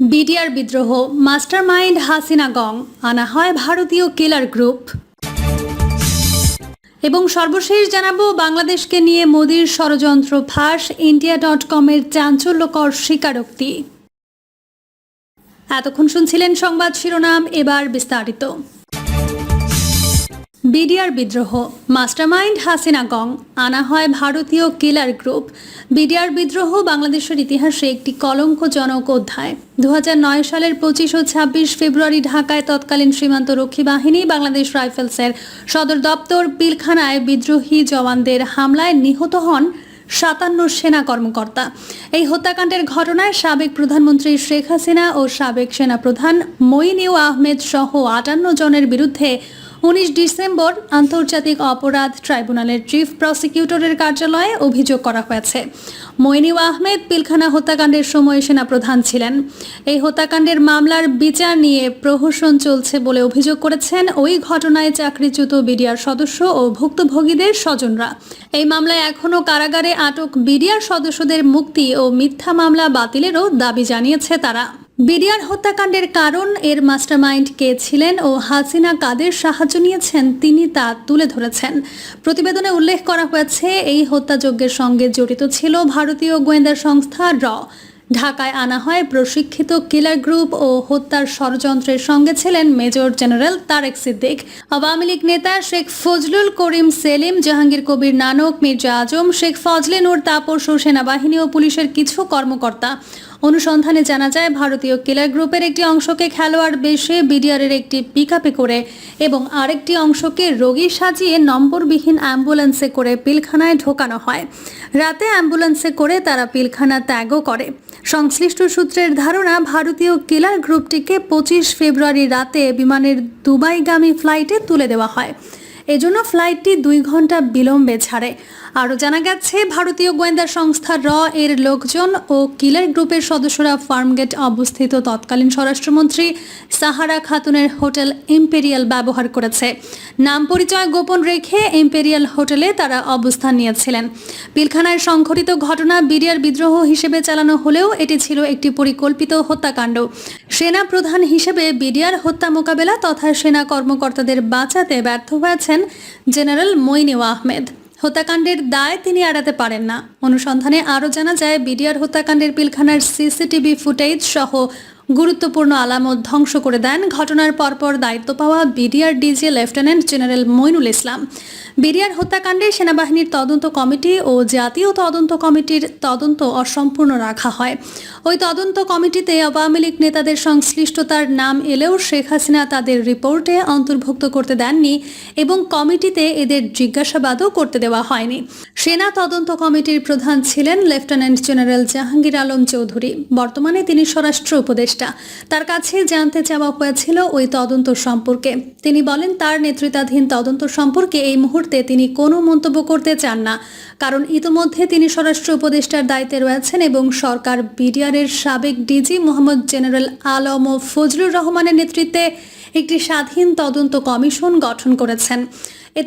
BDR বিদ্রোহ master mind Hasina গং, আনা হয় ভারতীয় কেলার গ্রুপ। এবং সর্বশেষ জানাব, বাংলাদেশকে নিয়ে মোদীর ষড়যন্ত্র ফাঁস, ইন্ডিয়া ডট কমের চাঞ্চল্যকর স্বীকারোক্তি। এতক্ষণ শুনছিলেন সংবাদ শিরোনাম, এবার বিস্তারিত। বিডিআর বিদ্রোহ, মাস্টারমাইন্ড হাসিনা গং, আনা হয় ভারতীয় কিলার গ্রুপ। বিডিআর বিদ্রোহ বাংলাদেশের ইতিহাসে একটি কলঙ্কজনক অধ্যায়। দুহাজার নয় সালের পঁচিশ ও ছাব্বিশ ফেব্রুয়ারি ঢাকায় তৎকালীন সীমান্ত রক্ষী বাহিনী বাংলাদেশ রাইফেলসের সদর দপ্তর পিলখানায় বিদ্রোহী জওয়ানদের হামলায় নিহত হন সাতান্ন সেনা কর্মকর্তা। এই হত্যাকাণ্ডের ঘটনায় সাবেক প্রধানমন্ত্রী শেখ হাসিনা ও সাবেক সেনাপ্রধান মইনিউ আহমেদ সহ আটান্ন জনের বিরুদ্ধে উনিশ ডিসেম্বর আন্তর্জাতিক অপরাধ ট্রাইব্যুনালের চিফ প্রসিকিউটরের কার্যালয়ে অভিযোগ করা হয়েছে। মইনিউ আহমেদ পিলখানা হত্যাকাণ্ডের সময় সেনাপ্রধান ছিলেন। এই হত্যাকাণ্ডের মামলার বিচার নিয়ে প্রহসন চলছে বলে অভিযোগ করেছেন ওই ঘটনায় চাকরিচ্যুত বিডিআর সদস্য ও ভুক্তভোগীদের স্বজনরা। এই মামলায় এখনও কারাগারে আটক বিডিআর সদস্যদের মুক্তি ও মিথ্যা মামলা বাতিলেরও দাবি জানিয়েছে তারা। বিডিআর হত্যাকাণ্ডের কারণ এর মাস্টারমাইন্ড কে ছিলেন ও হাসিনা কাদের সাহায্য নিয়েছেন তিনি তা তুলে ধরেছেন। প্রতিবেদনে উল্লেখ করা হয়েছে, এই হত্যাযজ্ঞের সঙ্গে জড়িত ছিল ভারতীয় গোয়েন্দা সংস্থা র। ঢাকায় আনা হয় প্রশিক্ষিত কিলার গ্রুপ ও হত্যার ষড়যন্ত্রের সঙ্গে ছিলেন মেজর জেনারেল তারেক সিদ্দিক। আওয়ামী লীগ নেতা শেখ ফজলুল করিম সেলিম, জাহাঙ্গীর কবির নানক, মির্জা আজম, শেখ ফজলে নূর তাপস ও সেনাবাহিনী ও পুলিশের কিছু কর্মকর্তা। অনুসন্ধানে জানা যায়, ভারতীয় কিলার গ্রুপের একটি অংশকে খেলোয়াড় বেশে বিডিআরের একটি পিকআপে করে এবং আরেকটি অংশকে রোগী সাজিয়ে নম্বরবিহীন অ্যাম্বুলেন্সে করে পিলখানায় ঢোকানো হয়। রাতে অ্যাম্বুলেন্সে করে তারা পিলখানা ত্যাগও করে। সংশ্লিষ্ট সূত্রের ধারণা, ভারতীয় কিলার গ্রুপটিকে পঁচিশ ফেব্রুয়ারি রাতে বিমানের দুবাইগামী ফ্লাইটে তুলে দেওয়া হয়। এজন্য ফ্লাইটটি দুই ঘণ্টা বিলম্বে ছাড়ে। আরও জানা গেছে, ভারতীয় গোয়েন্দা সংস্থা র এর লোকজন ও কিলার গ্রুপের সদস্যরা ফার্মগেট অবস্থিত তৎকালীন স্বরাষ্ট্রমন্ত্রী সাহারা খাতুনের হোটেল ইম্পেরিয়াল ব্যবহার করেছে। নাম পরিচয় গোপন রেখে ইম্পেরিয়াল হোটেলে তারা অবস্থান নিয়েছিলেন। পিলখানায় সংঘটিত ঘটনা বিডিআর বিদ্রোহ হিসেবে চালানো হলেও এটি ছিল একটি পরিকল্পিত হত্যাকাণ্ড। সেনা প্রধান হিসেবে বিডিআর হত্যা মোকাবেলা তথা সেনা কর্মকর্তাদের বাঁচাতে ব্যর্থ হয়েছেন জেনারেল মইনিউ আহমেদ। হত্যাকাণ্ডের দায় তিনি এড়াতে পারেন না। অনুসন্ধানে আরও জানা যায়, বিডিআর হত্যাকাণ্ডের পিলখানার সিসিটিভি ফুটেজ সহ গুরুত্বপূর্ণ আলামত ধ্বংস করে দেন। ঘটনার পরপর দায়িত্ব পাওয়া BDR DG lieutenant general Moinul Islam. BDR হত্যাকাণ্ডে সেনাবাহিনীর তদন্ত কমিটি ও জাতীয় তদন্ত কমিটির তদন্ত অসম্পূর্ণ রাখা হয়। ওই তদন্ত কমিটিতে আওয়ামী লীগ নেতাদের সংশ্লিষ্টতার নাম এলেও শেখ হাসিনা তাদের রিপোর্টে অন্তর্ভুক্ত করতে দেননি এবং কমিটিতে এদের জিজ্ঞাসাবাদও করতে দেওয়া হয়নি। সেনা তদন্ত কমিটির প্রধান ছিলেন লেফটেন্যান্ট জেনারেল জাহাঙ্গীর আলম চৌধুরী। বর্তমানে তিনি স্বরাষ্ট্র উপদেষ্টা। তার কাছে জানতে চাওয়া হয়েছিল ওই তদন্ত সম্পর্কে। তিনি বলেন, তার নেতৃত্বাধীন তদন্ত সম্পর্কে এই মুহূর্তে তিনি কোনো মন্তব্য করতে চান না। কারণ ইতোমধ্যে তিনি স্বরাষ্ট্র উপদেষ্টার দায়িত্বে রয়েছেন এবং সরকার বিডিআরের সাবেক ডিজি মোহাম্মদ জেনারেল আলম ও ফজলুর রহমানের নেতৃত্বে একটি স্বাধীন তদন্ত কমিশন গঠন করেছেন।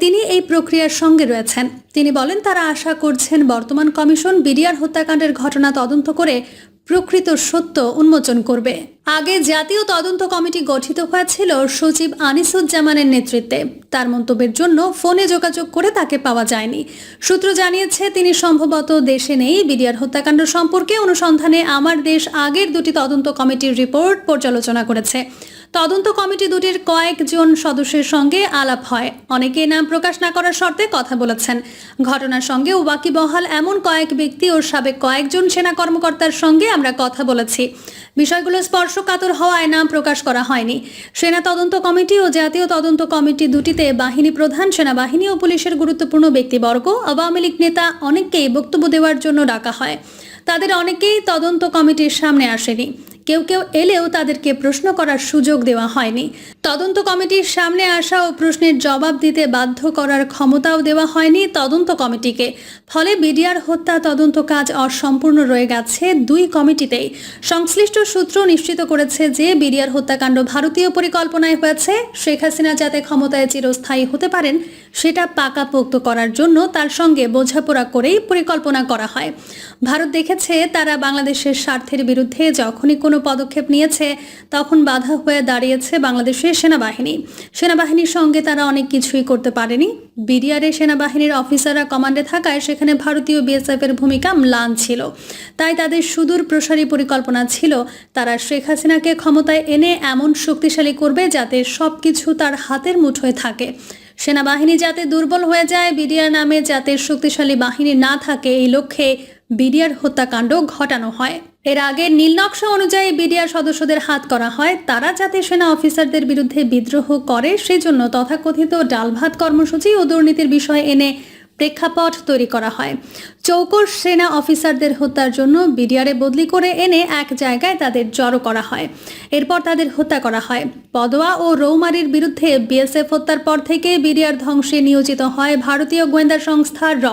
তিনি এই প্রক্রিয়ার সঙ্গে রয়েছেন। তিনি বলেন, তারা আশা করছেন বর্তমান কমিশন বিডিআর হত্যাকাণ্ডের ঘটনা তদন্ত করে প্রকৃত সত্য উন্মোচন করবে। আগে জাতীয় তদন্ত কমিটি গঠিত হয়েছিল সচিব আনিসুজ্জামানের নেতৃত্বে। তার মন্তব্যের জন্য ফোনে যোগাযোগ করে তাকে পাওয়া যায়নি। সূত্র জানিয়েছে, তিনি সম্ভবত দেশে নেই। বিডিআর হত্যাকাণ্ড সম্পর্কে অনুসন্ধানে আমার দেশ আগের দুটি তদন্ত কমিটির রিপোর্ট পর্যালোচনা করেছে। তদন্ত কমিটি দুটির কয়েকজন সদস্যের সঙ্গে আলাপ হয়। অনেকে নাম প্রকাশ না করার শর্তে কথা বলেছেন। ঘটনার সঙ্গে ওয়াকিবহাল এমন কয়েক ব্যক্তি ও সাবেক কয়েকজন সেনা কর্মকর্তার সঙ্গে আমরা কথা বলেছি। বিষয়গুলো স্পর্শকাতর হওয়ায় নাম প্রকাশ করা হয়নি। সেনা তদন্ত কমিটি ও জাতীয় তদন্ত কমিটি দুটিতে বাহিনী প্রধান, সেনাবাহিনী ও পুলিশের গুরুত্বপূর্ণ ব্যক্তিবর্গ, আওয়ামী লীগ নেতা অনেককেই বক্তব্য দেওয়ার জন্য ডাকা হয়। তাদের অনেকেই তদন্ত কমিটির সামনে আসেনি। কেউ কেউ এলেও তাদেরকে প্রশ্ন করার সুযোগ দেওয়া হয়নি। তদন্ত কমিটির সামনে আসা ও প্রশ্নের জবাব দিতে বাধ্য করার ক্ষমতাও দেওয়া হয়নি তদন্ত কমিটিকে। ফলে বিডিআর হত্যা তদন্ত কাজ অসম্পূর্ণ রয়ে গেছে দুই কমিটিতেই। সংশ্লিষ্ট সূত্র নিশ্চিত করেছে যে বিডিআর হত্যাকাণ্ড ভারতীয় পরিকল্পনায় হয়েছে। শেখ হাসিনা যাতে ক্ষমতায় চিরস্থায়ী হতে পারেন সেটা পাকাপোক্ত করার জন্য তার সঙ্গে বোঝাপড়া করেই পরিকল্পনা করা হয়। ভারত দেখেছে তারা বাংলাদেশের স্বার্থের বিরুদ্ধে যখনই কোনো পদক্ষেপ নিয়েছে, তখন বাধা হয়ে দাঁড়িয়েছে বাংলাদেশের সেনাবাহিনী। সেনাবাহিনীর সঙ্গে তারা অনেক কিছুই করতে পারেনি। বিডিআরে সেনাবাহিনীর অফিসাররা কমান্ডে থাকায় সেখানে ভারতীয় বিএসএফ এর ভূমিকা ম্লান ছিল। তাই তাদের সুদূর প্রসারী পরিকল্পনা ছিল। তারা শেখ হাসিনাকে ক্ষমতায় এনে এমন শক্তিশালী করবে যাতে সবকিছু তার হাতের মুঠোয় থাকে। সেনাবাহিনী যাতে দুর্বল হয়ে যায়, বিডিআর নামে যাতে শক্তিশালী বাহিনী না থাকে, এই লক্ষ্যে বিডিআর হত্যাকাণ্ড ঘটানো হয়। এর আগে নীলনকশা অনুযায়ী বিডিআর সদস্যদের হাত করা হয়। তারা যাতে সেনা অফিসারদের বিরুদ্ধে বিদ্রোহ করে, সেজন্য তথাকথিত ডালভাত কর্মসূচি ও দুর্নীতির বিষয় এনে প্রেক্ষাপট তৈরি করা হয়। চৌকর সেনা অফিসারদের হত্যার জন্য বিডিআরে বদলি করে এনে এক জায়গায় তাদের জড়ো করা হয়। এরপর তাদের হত্যা করা হয়। পদোয়া ও রৌমারির বিরুদ্ধে বিএসএফ হত্যার পর থেকে বিডিআর ধ্বংসে নিয়োজিত হয় ভারতীয় গোয়েন্দা সংস্থা র।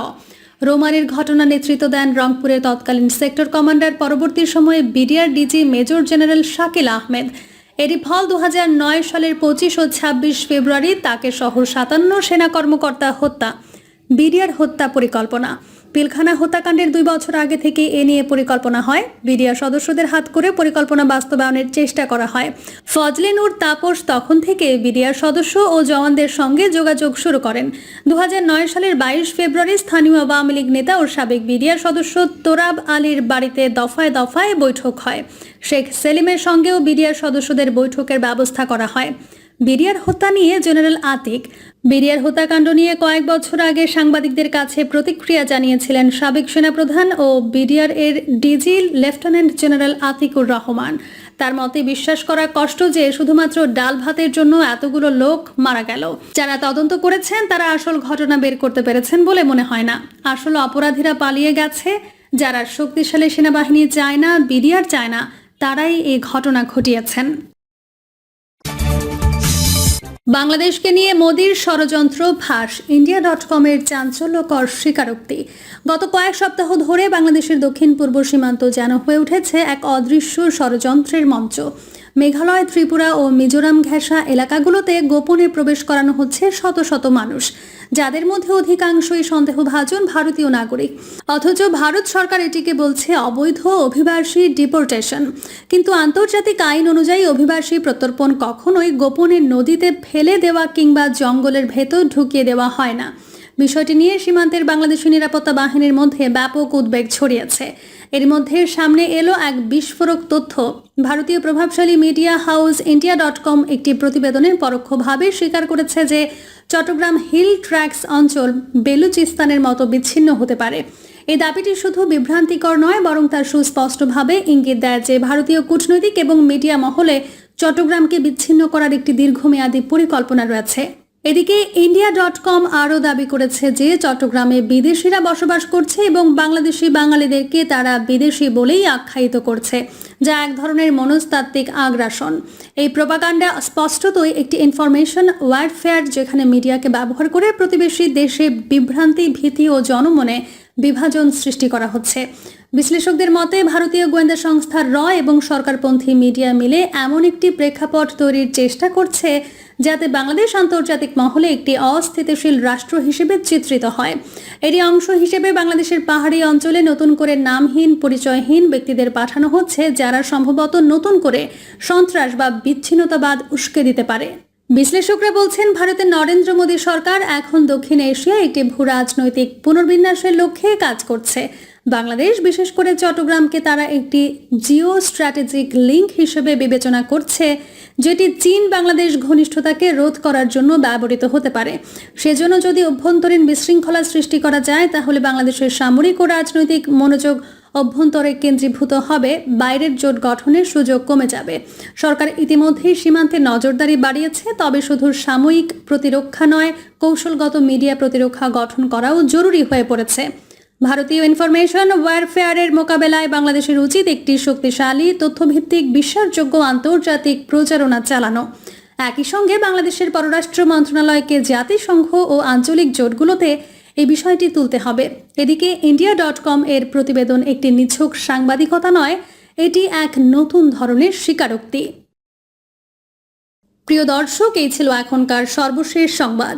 রোমারির ঘটনা নেতৃত্ব দেন রংপুরের তৎকালীন সেক্টর কমান্ডার, পরবর্তী সময়ে BDR DG major general Shakil Ahmed. এরই ফল দু হাজার নয় সালের পঁচিশ ও ছাব্বিশ ফেব্রুয়ারি তাকে সহ সাতান্ন সেনা কর্মকর্তা হত্যা বিডিআর হত্যা পরিকল্পনা। পিলখানা হত্যাকাণ্ডের দুই বছর আগে থেকে এ নিয়ে পরিকল্পনা হয়। বিডিআর সদস্যদের হাত করে পরিকল্পনা বাস্তবায়নের চেষ্টা করা হয়। ফজলে নূর তাপস তখন থেকে বিডিআর সদস্য ও জওয়ানদের সঙ্গে যোগাযোগ শুরু করেন। দু হাজার নয় সালের বাইশ ফেব্রুয়ারি স্থানীয় আওয়ামী লীগ নেতা ও সাবেক বিডিআর সদস্য তোরাব আলীর বাড়িতে দফায় দফায় বৈঠক হয়। শেখ সেলিমের সঙ্গেও বিডিআর সদস্যদের বৈঠকের ব্যবস্থা করা হয়। বিডিআর হত্যা নিয়ে জেনারেল আতিক। বিডিআর হত্যাকাণ্ড নিয়ে কয়েক বছর আগে সাংবাদিকদের কাছে প্রতিক্রিয়া জানিয়েছিলেন সাবেক সেনাপ্রধান ও বিডিআর এর DG lieutenant general Atiqur Rahman. তার মতে বিশ্বাস করা কষ্ট যে শুধুমাত্র ডাল ভাতের জন্য এতগুলো লোক মারা গেল। যারা তদন্ত করেছেন, তারা আসল ঘটনা বের করতে পেরেছেন বলে মনে হয় না। আসল অপরাধীরা পালিয়ে গেছে। যারা শক্তিশালী সেনাবাহিনী চায় না বিডিআর চায় না, তারাই এই ঘটনা ঘটিয়েছেন। বাংলাদেশকে নিয়ে মোদীর ষড়যন্ত্র ফাঁস ইন্ডিয়া ডট কমের চাঞ্চল্যকর স্বীকারোক্তি। গত কয়েক সপ্তাহ ধরে বাংলাদেশের দক্ষিণ পূর্ব সীমান্ত যেন হয়ে উঠেছে এক অদৃশ্য ষড়যন্ত্রের মঞ্চ। মেঘালয়, ত্রিপুরা ও মিজোরাম ঘেঁষা এলাকাগুলোতে গোপনে প্রবেশ করানো হচ্ছে শত শত মানুষ। যাদের মধ্যে অধিকাংশই সন্দেহভাজন ভারতীয় নাগরিক। অথচ ভারত সরকার এটিকে বলছে অবৈধ অভিবাসী ডিপোর্টেশন। কিন্তু আন্তর্জাতিক আইন অনুযায়ী অভিবাসী প্রত্যর্পণ কখনোই গোপনে নদীতে ফেলে দেওয়া কিংবা জঙ্গলের ভেতর ঢুকিয়ে দেওয়া হয় না। বিষয়টি নিয়ে সীমান্তের বাংলাদেশি নিরাপত্তা বাহিনীর মধ্যে ব্যাপক উদ্বেগ ছড়িয়েছে। এর মধ্যে সামনে এলো এক বিস্ফোরক তথ্য। ভারতীয় প্রভাবশালী media house India dot com একটি প্রতিবেদনে পরোক্ষভাবে স্বীকার করেছে যে চট্টগ্রাম হিল ট্র্যাক্স অঞ্চল বেলুচিস্তানের মতো বিচ্ছিন্ন হতে পারে। এই দাবিটি শুধু বিভ্রান্তিকর নয়, বরং তার সুস্পষ্টভাবে ইঙ্গিত দেয় যে ভারতীয় কূটনৈতিক এবং মিডিয়া মহলে চট্টগ্রামকে বিচ্ছিন্ন করার একটি দীর্ঘমেয়াদী পরিকল্পনা রয়েছে। এদিকে ইন্ডিয়া ডট কম আরও দাবি করেছে যে চট্টগ্রামে বিদেশিরা বসবাস করছে এবং বাংলাদেশি বাঙালিদেরকে তারা বিদেশি বলেই আখ্যায়িত করছে, যা এক ধরনের মনস্তাত্ত্বিক আগ্রাসন। এই প্রপাকাণ্ডা স্পষ্টতই একটি ইনফরমেশন ওয়ারফেয়ার যেখানে মিডিয়াকে ব্যবহার করে প্রতিবেশী দেশে বিভ্রান্তি, ভীতি ও জনমনে বিভাজন সৃষ্টি করা হচ্ছে। বিশ্লেষকদের মতে, ভারতীয় গোয়েন্দা সংস্থা র এবং সরকারপন্থী মিডিয়া মিলে এমন একটি প্রেক্ষাপট তৈরির চেষ্টা করছে যাতে বাংলাদেশ আন্তর্জাতিক মহলে একটি অস্থিতিশীল রাষ্ট্র হিসেবে চিত্রিত হয়। এরই অংশ হিসেবে বাংলাদেশের পাহাড়ি অঞ্চলে নতুন করে নামহীন, পরিচয়হীন ব্যক্তিদের পাঠানো হচ্ছে, যারা সম্ভবত নতুন করে সন্ত্রাস বা বিচ্ছিন্নতাবাদ উস্কে দিতে পারে। বিশ্লেষকরা বলছেন, ভারতের নরেন্দ্র মোদী সরকার এখন দক্ষিণ এশিয়া একটি ভূ রাজনৈতিক পুনর্বিন্যাসের লক্ষ্যে কাজ করছে। বাংলাদেশ, বিশেষ করে চট্টগ্রামকে তারা একটি জিও স্ট্র্যাটেজিক লিঙ্ক হিসেবে বিবেচনা করছে, যেটি চীন বাংলাদেশ ঘনিষ্ঠতাকে রোধ করার জন্য ব্যবহৃত হতে পারে। সেজন্য যদি অভ্যন্তরীণ বিশৃঙ্খলা সৃষ্টি করা যায়, তাহলে বাংলাদেশের সামরিক ও রাজনৈতিক মনোযোগ অভ্যন্তরে কেন্দ্রীভূত হবে, বাইরের জোট গঠনের সুযোগ কমে যাবে। সরকার ইতিমধ্যেই সীমান্তে নজরদারি বাড়িয়েছে, তবে শুধু সাময়িক প্রতিরক্ষা নয়, কৌশলগত মিডিয়া প্রতিরক্ষা গঠন করাও জরুরি হয়ে পড়েছে। ভারতীয় ইনফরমেশন ওয়ারফেয়ারের মোকাবেলায় বাংলাদেশের উচিত একটি শক্তিশালী, তথ্যভিত্তিক, বিশ্বাসযোগ্য আন্তর্জাতিক প্রচারণা চালানো। একই সঙ্গে বাংলাদেশের পররাষ্ট্র মন্ত্রণালয়কে জাতিসংঘ ও আঞ্চলিক জোটগুলোতে এই বিষয়টি তুলতে হবে। এদিকে ইন্ডিয়া ডট কম এর প্রতিবেদন একটি নিছক সাংবাদিকতা নয়, এটি এক নতুন ধরনের স্বীকারোক্তি। প্রিয় দর্শক, এই ছিল এখনকার সর্বশেষ সংবাদ।